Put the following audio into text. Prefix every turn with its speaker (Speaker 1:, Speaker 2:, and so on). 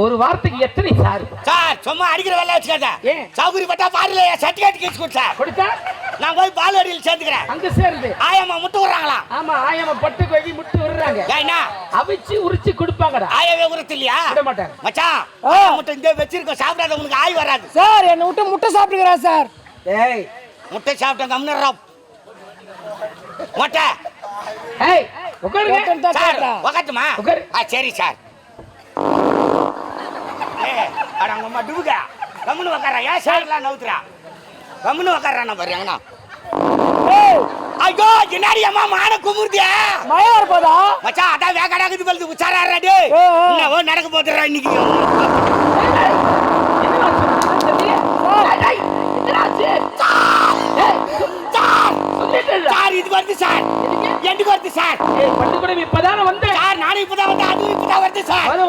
Speaker 1: ஒரு வார்த்தைக்கு எத்தனை சார்?
Speaker 2: சார் சும்மா அடிக்கிற வேலை வச்சுக்காத.
Speaker 1: ஏன்?
Speaker 2: சௌகரி பட்டா பாருல சர்டிஃபிகேட் கேஸ் கொடு சார்
Speaker 1: கொடுத்தா?
Speaker 2: நான் போய் பால்வாடியில் சேர்ந்துக்கிறேன்.
Speaker 1: அங்க சேருது.
Speaker 2: ஆயம்மா முட்டை விடுறாங்களா?
Speaker 1: ஆமா ஆயமா பட்டு கோழி முட்டு விடுறாங்க.
Speaker 2: ஏன்னா
Speaker 1: அவிச்சு உரிச்சு கொடுப்பாங்கடா.
Speaker 2: ஆயவே உரத்து இல்லையா?
Speaker 1: விட மாட்டாங்க.
Speaker 2: மச்சான் முட்டை இந்த வச்சிருக்கோம். சாப்பிடாதவங்களுக்கு ஆய் வராது.
Speaker 3: சார் என்னை விட்டு முட்டை சாப்பிட்டுக்கிறா சார்.
Speaker 1: ஏய்.
Speaker 2: முட்டை சாப்பிட்டேன் கம்னரா முட்டை.
Speaker 1: ஏய் உட்காருங்க.
Speaker 2: சார். ஆ சரி சார். அட உங்க அம்மா டுபுக்கா கம்முன்னு உக்காரா? ஏன் சார்லாம் நவுத்துறா? கம்முன்னு உக்காரா பாரு அங்கண்ணா ஐயோ என்னடி அம்மா மான குமுறுதியா?
Speaker 3: மயம் இருப்பதா
Speaker 2: மச்சான் அதான் வேகடாக்குது பழுது உச்சாரா டே
Speaker 3: ஏ, ஏ.
Speaker 2: என்ன நடக்க போதுடா இன்னைக்கு. சார் இது வருது சார். எண்டுக்கு வருது சார்
Speaker 1: பள்ளிக்கூடம் இப்பதானே வந்தேன்
Speaker 2: சார் நானும் இப்பதான் வந்து அதுவும் இப்பதான் வருது சார்.